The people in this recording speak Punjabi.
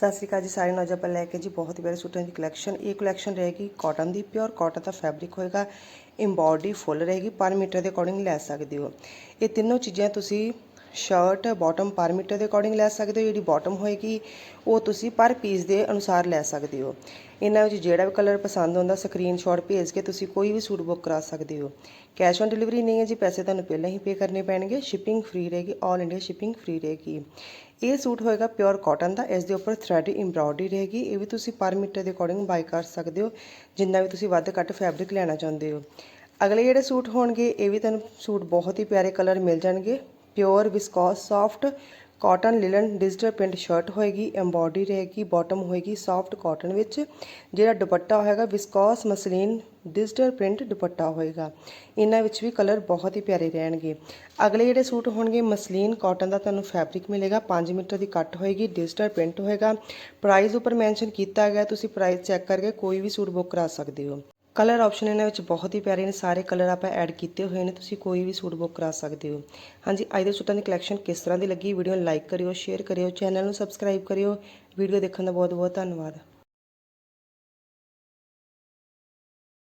ਸਤਿ ਸ਼੍ਰੀ ਅਕਾਲ ਜੀ ਸਾਰੇ ਨੌਜਵਾਨ ਆਪਾਂ ਲੈ ਕੇ ਜੀ ਬਹੁਤ ਹੀ ਪਿਆਰੇ ਸੂਟਾਂ ਦੀ ਕਲੈਕਸ਼ਨ ਇਹ ਕਲੈਕਸ਼ਨ ਰਹੇਗੀ ਕਾਟਨ ਦੀ ਪਿਓਰ ਕਾਟਨ ਦਾ ਫੈਬਰਿਕ ਹੋਏਗਾ। ਐਮਬੋਡੀ ਫੁੱਲ ਰਹੇਗੀ। ਪਰ ਮੀਟਰ ਦੇ ਅਕੋਰਡਿੰਗ ਲੈ ਸਕਦੇ ਹੋ। ਇਹ ਤਿੰਨੋਂ ਚੀਜ਼ਾਂ ਤੁਸੀਂ ਸ਼ਰਟ ਬਾਟਮ ਪਰ ਮੀਟਰ ਦੇ ਅਕੋਰਡਿੰਗ ਲੈ ਸਕਦੇ ਹੋ, ਜਿਹੜੀ ਬਾਟਮ ਹੋਏਗੀ, ਉਹ ਤੁਸੀਂ ਪਰ ਪੀਸ ਦੇ ਅਨੁਸਾਰ ਲੈ ਸਕਦੇ ਹੋ। ਇਹਨਾਂ ਵਿੱਚ ਜਿਹੜਾ ਵੀ ਕਲਰ ਪਸੰਦ ਆਉਂਦਾ ਸਕਰੀਨਸ਼ਾਟ ਭੇਜ ਕੇ ਤੁਸੀਂ ਕੋਈ ਵੀ ਸੂਟ ਬੁੱਕ ਕਰਾ ਸਕਦੇ ਹੋ। ਕੈਸ਼ ਔਨ ਡਿਲੀਵਰੀ ਨਹੀਂ ਹੈ ਜੀ, ਪੈਸੇ ਤੁਹਾਨੂੰ ਪਹਿਲਾਂ ਹੀ ਪੇ ਕਰਨੇ ਪੈਣਗੇ ਸ਼ਿਪਿੰਗ ਫ੍ਰੀ ਰਹੇਗੀ ਆਲ ਇੰਡੀਆ ਸ਼ਿਪਿੰਗ ਫ੍ਰੀ ਰਹੇਗੀ। ਇਹ ਸੂਟ ਹੋਏਗਾ ਪਿਓਰ ਕਾਟਨ ਦਾ, ਇਸ ਦੇ ਉੱਪਰ ਥ੍ਰੈਡ ਐਮਬ੍ਰੋਇਡਰੀ ਰਹੇਗੀ, ਇਹ ਵੀ ਤੁਸੀਂ ਪਰ ਮੀਟਰ ਦੇ ਅਕੋਰਡਿੰਗ ਬਾਈ ਕਰ ਸਕਦੇ ਹੋ, ਜਿੰਨਾ ਵੀ ਤੁਸੀਂ ਵੱਧ ਘੱਟ ਫੈਬਰਿਕ ਲੈਣਾ ਚਾਹੁੰਦੇ ਹੋ। ਅਗਲੇ ਜਿਹੜੇ ਸੂਟ ਹੋਣਗੇ, ਇਹ ਵੀ ਤੁਹਾਨੂੰ ਸੂਟ ਬਹੁਤ ਹੀ ਪਿਆਰੇ ਕਲਰ ਮਿਲ ਜਾਣਗੇ। Pure viscose soft cotton linen digital print shirt ਹੋਏਗੀ ਐਮਬੋਡੀ ਰਹੇਗੀ ਬਾਟਮ ਹੋਏਗੀ ਸੌਫਟ ਕਾਟਨ ਵਿੱਚ ਜਿਹੜਾ ਦੁਪੱਟਾ ਹੋਏਗਾ viscose muslin digital print dupatta ਹੋਏਗਾ ਇਹਨਾਂ ਵਿੱਚ ਵੀ ਕਲਰ ਬਹੁਤ ਹੀ ਪਿਆਰੇ ਰਹਿਣਗੇ ਅਗਲੇ ਜਿਹੜੇ ਸੂਟ ਹੋਣਗੇ ਮਸਲੀਨ ਕਾਟਨ ਦਾ ਤੁਹਾਨੂੰ ਫੈਬਰਿਕ ਮਿਲੇਗਾ 5 ਮੀਟਰ ਦੀ ਕੱਟ ਹੋਏਗੀ ਡਿਜੀਟਲ ਪ੍ਰਿੰਟ ਹੋਏਗਾ ਪ੍ਰਾਈਸ ਉੱਪਰ ਮੈਂਸ਼ਨ ਕੀਤਾ ਗਿਆ ਤੁਸੀਂ ਪ੍ਰਾਈਸ ਚੈੱਕ ਕਰਕੇ ਕੋਈ ਵੀ ਸੂਟ ਬੁੱਕ ਕਰਾ ਸਕਦੇ ਹੋ ਕਲਰ ਆਪਸ਼ਨ ਇਹਨਾਂ ਵਿੱਚ ਬਹੁਤ ਹੀ ਪਿਆਰੇ ਨੇ, ਸਾਰੇ ਕਲਰ ਆਪਾਂ ਐਡ ਕੀਤੇ ਹੋਏ ਨੇ, ਤੁਸੀਂ ਕੋਈ ਵੀ ਸੂਟ ਬੁੱਕ ਕਰਾ ਸਕਦੇ ਹੋ। ਹਾਂਜੀ, ਅੱਜ ਦੇ ਸੂਟਾਂ ਦੀ ਕਲੈਕਸ਼ਨ ਕਿਸ ਤਰ੍ਹਾਂ ਦੀ ਲੱਗੀ, ਵੀਡੀਓ ਨੂੰ ਲਾਈਕ ਕਰਿਓ ਸ਼ੇਅਰ ਕਰਿਓ ਚੈਨਲ ਨੂੰ ਸਬਸਕ੍ਰਾਈਬ ਕਰਿਓ, ਵੀਡੀਓ ਦੇਖਣ ਦਾ ਬਹੁਤ ਬਹੁਤ ਧੰਨਵਾਦ।